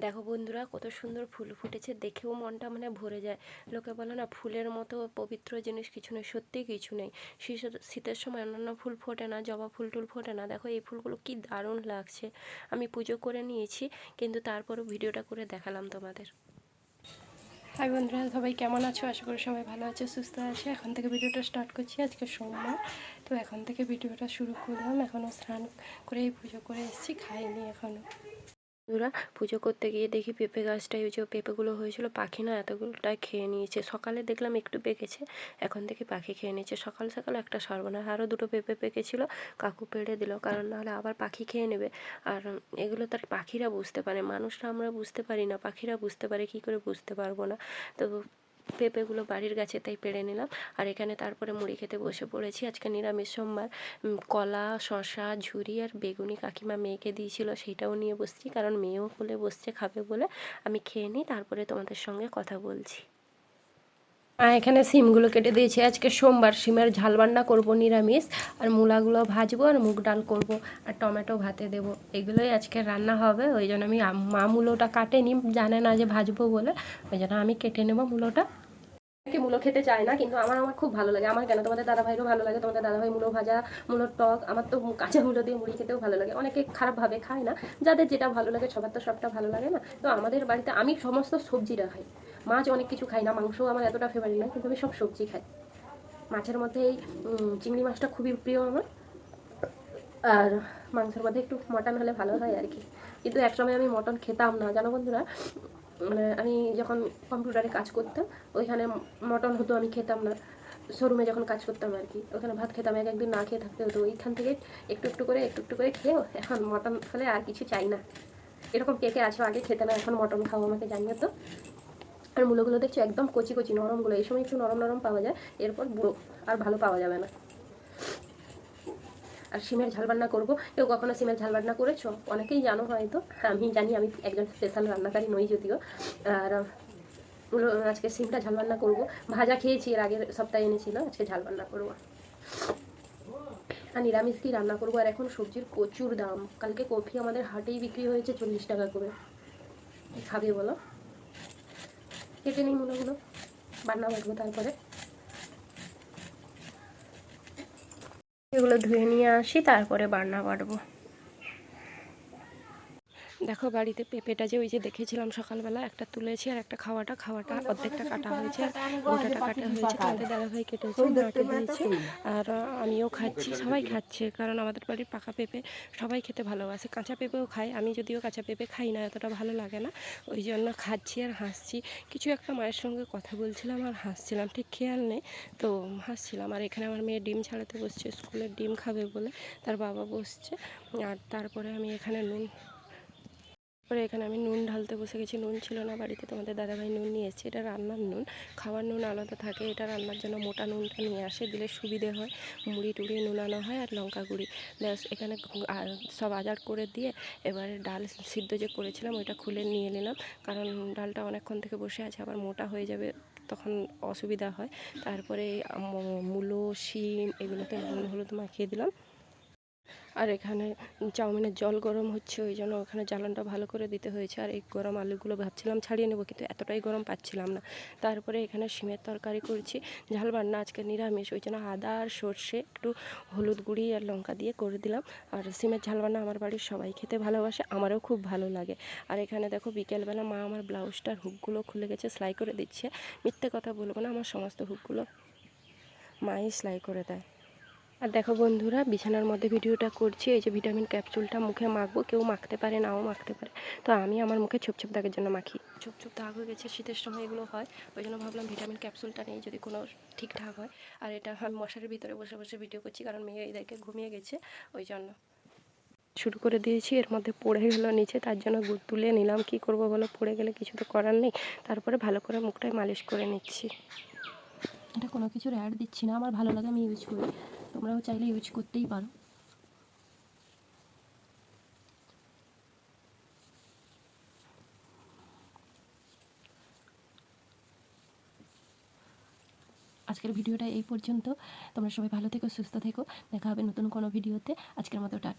দেখো বন্ধুরা, কত সুন্দর ফুল ফুটেছে। দেখেও মনটা মানে ভরে যায়। লোকে বলে না, ফুলের মতো পবিত্র জিনিস কিছু নেই, সত্যিই কিছু নেই। শীত- শীতের সময় অন্যান্য ফুল ফোটে না, জবা ফুল টুল ফোটে না। দেখো এই ফুলগুলো কি দারুণ লাগছে। আমি পুজো করে নিয়েছি, কিন্তু তারপরও ভিডিওটা করে দেখালাম তোমাদের। হাই বন্ধুরা, সবাই কেমন আছো? আশা করি সবাই ভালো আছে, সুস্থ আছে। এখন থেকে ভিডিওটা স্টার্ট করছি, আজকে সোমবার। তো এখন থেকে ভিডিওটা শুরু করলাম। এখনও স্নান করে পুজো করে এসেছি, খাইনি এখনও বন্ধুরা পুজো করতে গিয়ে দেখি পেঁপে গাছটায় ওই যে পেঁপেগুলো হয়েছিল, পাখি না এতগুলোটাই খেয়ে নিয়েছে। সকালে দেখলাম একটু পেকেছে, এখন থেকে পাখি খেয়ে নিয়েছে। সকাল সকাল একটা সর্বনাশ আরও দুটো পেঁপে পেকেছিল, কাকু পেড়ে দিল, কারণ নাহলে আবার পাখি খেয়ে নেবে। আর এগুলো তার পাখিরা বুঝতে পারে, মানুষরা আমরা বুঝতে পারি না, পাখিরা বুঝতে পারে, কি করে বুঝতে পারব না? তো পেঁপেগুলো বাড়ির গাছে তাই পেড়ে নিলাম। আর এখানে তারপরে মুড়ি খেতে বসে পড়েছি। আজকে নিরামিষ সোমবার। কলা শশা ঝুরি আর বেগুনি কাকিমা মেয়েকে দিয়েছিল সেটাও নিয়ে বসছি। কারণ মেয়েও কোলে বসছে, খাবে বলে। আমি খেয়ে নিই, তারপরে তোমাদের সঙ্গে কথা বলছি। এখানে সিমগুলো কেটে দিয়েছি। আজকে সোমবার সিমের ঝাল রান্না করব, নিরামিষ। আর মূলাগুলো ভাজবো আর মুগ ডাল করব আর টমেটো ভাতে দেব। এগুলোই আজকে রান্না হবে। ওই জন্য আমি মা মূলোটা কাটেনি, জানে না যে ভাজবো বলে। ওই জন্য আমি কেটে নেব মূলোটা। অনেকে মূলো খেতে চায় না, কিন্তু আমার আমার খুব ভালো লাগে। আমার কেন, তোমাদের দাদা ভাইরও ভালো লাগে। তোমাদের দাদা ভাই মূলো ভাজা মূলোর টক, আমার তো কাঁচা মূলো দিয়ে মুড়ি খেতেও ভালো লাগে। অনেকে খারাপভাবে খায় না। যাদের যেটা ভালো লাগে, সবার তো সবটা ভালো লাগে না। তো আমাদের বাড়িতে আমি সমস্ত সবজিটা খাই। মাছ অনেক কিছু খাই না, মাংসও আমার এতটা ফেভারিট না, কিন্তু আমি সব সবজি খাই। মাছের মধ্যে এই চিংড়ি মাছটা খুবই প্রিয় আমার। আর মাংসের মধ্যে একটু মটন হলে ভালো হয় আর কি। কিন্তু একসময় আমি মটন খেতাম না, জানো বন্ধুরা? মানে আমি যখন কম্পিউটারে কাজ করতাম, ওইখানে মটন হতো আমি খেতাম না। শোরুমে যখন কাজ করতাম আর কি, ওখানে ভাত খেতাম, এক একদিন না খেয়ে থাকতে হতো। ওইখান থেকে একটু একটু করে, একটু একটু করে খেয়েও এখন মটন হলে আর কিছু চাই না। এরকম কে কে আছো? আগে খেতে না, এখন মটন খাও, আমাকে জানিয়ে তো। আর মূলগুলো দেখছ একদম কচি কচি, নরমগুলো। এই সময় একটু নরম নরম পাওয়া যায়, এরপর বুড়ো আর ভালো পাওয়া যাবে না। আর সিমের ঝাল রান্না করব। কেউ কখনো সিমের ঝাল রান্না করেছ? অনেকেই জানো হয়তো, আমি জানি আমি একজন স্পেশাল রান্নাকারী, নই যদিও। আর আজকে সিমটা ঝাল রান্না করব। ভাজা খেয়েছি, এর আগের সপ্তাহে এনেছিল, আজকে ঝাল রান্না করব। আর নিরামিষ কি রান্না করব? আর এখন সবজির প্রচুর দাম। কালকে কফি আমাদের হাটেই বিক্রি হয়েছে চল্লিশ টাকা করে। খাবে বলো? কেটে নিই মুলোগুলো বান্না বাটবো তারপরে। এগুলো ধুয়ে নিয়ে আসি তারপরে বান্না বাটবো দেখো বাড়িতে পেঁপেটা যে ওই যে দেখেছিলাম সকালবেলা একটা তুলেছি আর একটা খাওয়াটা খাওয়াটা অর্ধেকটা কাটা হয়েছে আর গোটাটা কাটা হয়েছে তোমাদের দাদাভাই কেটেছে মাকে দিয়েছে। আর আমিও খাচ্ছি সবাই খাচ্ছে কারণ আমাদের বাড়ির পাকা পেঁপে সবাই খেতে ভালোবাসে। কাঁচা পেঁপেও খায় আমি যদিও কাঁচা পেঁপে খাই না এতটা ভালো লাগে না ওই জন্য খাচ্ছি আর হাসছি। কিছু একটা মায়ের সঙ্গে কথা বলছিলাম আর হাসছিলাম ঠিক খেয়াল নেই তো হাসছিলাম। আর এখানে আমার মেয়ে ডিম ছাড়াতে বসছে স্কুলের ডিম খাবে বলে তার বাবা বসছে। আর তারপরে আমি এখানে নুন তারপরে এখানে আমি নুন ঢালতে বসে গেছি। নুন ছিল না বাড়িতে, তোমাদের দাদাভাই নুন নিয়ে এসেছে। এটা রান্নার নুন, খাওয়ার নুন আলাদা থাকে। এটা রান্নার জন্য মোটা নুনটা নিয়ে আসে, দিলে সুবিধে হয়। মুড়ি টুড়ি নুনানো হয় আর লঙ্কা গুঁড়ি। ব্যাস, এখানে সব আজার করে দিয়ে এবারে ডাল সিদ্ধ যে করেছিলাম, ওইটা খুলে নিয়ে নিলাম। কারণ ডালটা অনেকক্ষণ থেকে বসে আছে, আবার মোটা হয়ে যাবে, তখন অসুবিধা হয়। তারপরে মূলো, শিম, এগুলোতে নুন হলুদ মাখিয়ে দিলাম। আর এখানে চাউমিনের জল গরম হচ্ছে, ওই জন্য ওখানে জ্বালানটা ভালো করে দিতে হয়েছে। আর এই গরম আলুগুলো ভাবছিলাম ছাড়িয়ে নেব, কিন্তু এতটাই গরম পাচ্ছিলাম না। তারপরে এখানে শিমের তরকারি করছি, ঝাল বান্না আজকে নিরামিষ, ওই জন্য আদা আর সর্ষে, একটু হলুদ গুঁড়ি আর লঙ্কা দিয়ে করে দিলাম। আর সিমের ঝাল বান্না আমার বাড়ির সবাই খেতে ভালোবাসে, আমারও খুব ভালো লাগে। আর এখানে দেখো বিকেলবেলা মা আমার ব্লাউজটার হুকগুলো খুলে গেছে, সেলাই করে দিচ্ছে। মিথ্যে কথা বলব না, আমার সমস্ত হুকগুলো মাই সেলাই করে দেয়। আর দেখো বন্ধুরা বিছানার মধ্যে ভিডিওটা করছি। এই যে ভিটামিন ক্যাপসুলটা মুখে মাখবো কেউ মাখতে পারে নাও মাখতে পারে। তো আমি আমার মুখে ছোপ ছোপ দাগের জন্য মাখি। ছোপ ছোপ দাগ হয়ে গেছে শীতের সময় এগুলো হয় ওই জন্য ভাবলাম ভিটামিন ক্যাপসুলটা নেই যদি কোনো ঠিকঠাক হয়। আর এটা আমি মশারির ভিতরে বসে বসে ভিডিও করছি কারণ মেয়ে এদেরকে ঘুমিয়ে গেছে ওই জন্য। শুরু করে দিয়েছি এর মধ্যে পড়ে গেল নিচে তার জন্য গু- তুলে নিলাম। কি করব বলো পড়ে গেলে কিছু তো করার নেই। তারপরে ভালো করে মুখটায় মালিশ করে নিচ্ছি। এটা কোনো কিছুর অ্যাড দিচ্ছি না আমার ভালো লাগে আমি ইউজ করি। তোমরাও চাইলে ইউজ করতেই পারো। আজকের ভিডিওটা এই পর্যন্ত। তোমরা সবাই ভালো থেকো, সুস্থ থেকো। দেখা হবে নতুন কোনো ভিডিওতে। আজকের মতো টাটা